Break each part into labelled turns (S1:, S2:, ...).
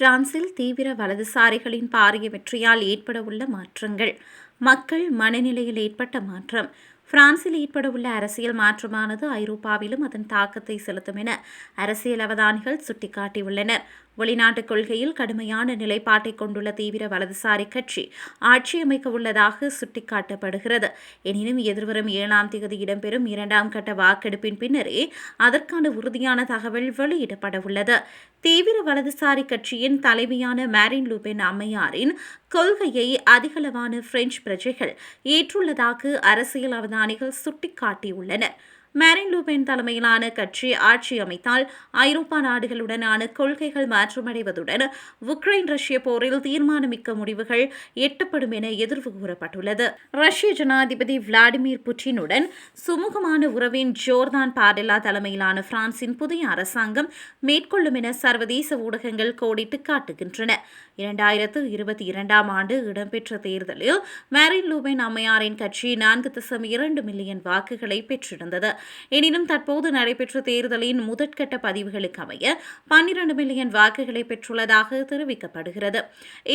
S1: பிரான்சில் தீவிர வலதுசாரிகளின் பாரிய வெற்றியால் ஏற்படவுள்ள மாற்றங்கள். மக்கள் மனநிலையில் ஏற்பட்ட மாற்றம். பிரான்சில் ஏற்படவுள்ள அரசியல் மாற்றமானது ஐரோப்பாவிலும் அதன் தாக்கத்தை செலுத்தும் என அரசியல் அவதானிகள் சுட்டிக்காட்டியுள்ளனர். வெளிநாட்டுக் கொள்கையில் கடுமையான நிலைப்பாட்டை கொண்டுள்ள தீவிர வலதுசாரி கட்சி ஆட்சி அமைக்க உள்ளதாக சுட்டிக்காட்டப்படுகிறது. எனினும் எதிர்வரும் ஏழாம் தேதி இடம்பெறும் இரண்டாம் கட்ட வாக்கெடுப்பின் பின்னரே அதற்கான உறுதியான தகவல் வெளியிடப்பட உள்ளது தீவிர வலதுசாரி கட்சியின் தலைமையான மேரின் லூபென் அம்மையாரின் கொள்கையை அதிகளவான பிரெஞ்சு பிரஜைகள் ஏற்றுள்ளதாக அரசியல் விஞ்ஞானிகள் சுட்டிக்காட்டியுள்ளனர். மேரின் லூபென் தலைமையிலான கட்சி ஆட்சி அமைத்தால் ஐரோப்பா நாடுகளுடனான கொள்கைகள் மாற்றமடைவதுடன் உக்ரைன் ரஷ்ய போரில் தீர்மானமிக்க முடிவுகள் எட்டப்படும் என எதிர்வு கூறப்பட்டுள்ளது. ரஷ்ய ஜனாதிபதி விளாடிமிர் புட்டினுடன் சுமூகமான உறவின் ஜோர்தான் பாடெல்லா தலைமையிலான பிரான்சின் புதிய அரசாங்கம் மேற்கொள்ளும் என சர்வதேச ஊடகங்கள் கோடிட்டு காட்டுகின்றன. இரண்டாயிரத்து இருபத்தி இரண்டாம் ஆண்டு இடம்பெற்ற தேர்தலில் மேரின் லூபென் அம்மையாரின் கட்சி நான்கு தசம் இரண்டு மில்லியன் வாக்குகளை பெற்றிருந்தது. எனினும் தற்போது நடைபெற்ற தேர்தலின் முதற்கட்ட பதிவுகளுக்கு அமைய பன்னிரண்டு மில்லியன் வாக்குகளை பெற்றுள்ளதாக தெரிவிக்கப்படுகிறது.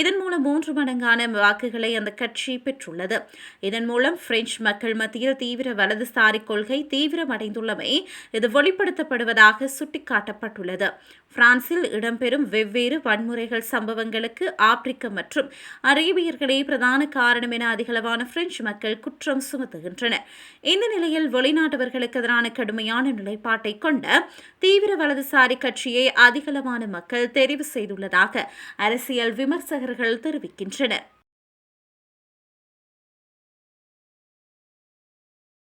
S1: இதன் மூலம் மூன்று மடங்கான வாக்குகளை அந்த கட்சி பெற்றுள்ளது. இதன் மூலம் பிரெஞ்சு மக்கள் மத்தியில் தீவிர வலதுசாரி கொள்கை தீவிரமடைந்துள்ளமை இது வெளிப்படுத்தப்படுவதாக சுட்டிக்காட்டப்பட்டுள்ளது. பிரான்சில் இடம்பெறும் வெவ்வேறு வன்முறைகள் சம்பவங்களுக்கு ஆப்பிரிக்க மற்றும் அரேபியர்களே பிரதான காரணம் என அதிகளவான பிரெஞ்சு மக்கள் குற்றம் சுமத்துகின்றனர். இந்த நிலையில் வெளிநாட்டவர்களுக்கு எதிரான கடுமையான நிலைப்பாட்டை கொண்ட தீவிர வலதுசாரி கட்சியை அதிகளவான மக்கள் தெரிவு செய்துள்ளதாக அரசியல் விமர்சகர்கள் தெரிவிக்கின்றனர்.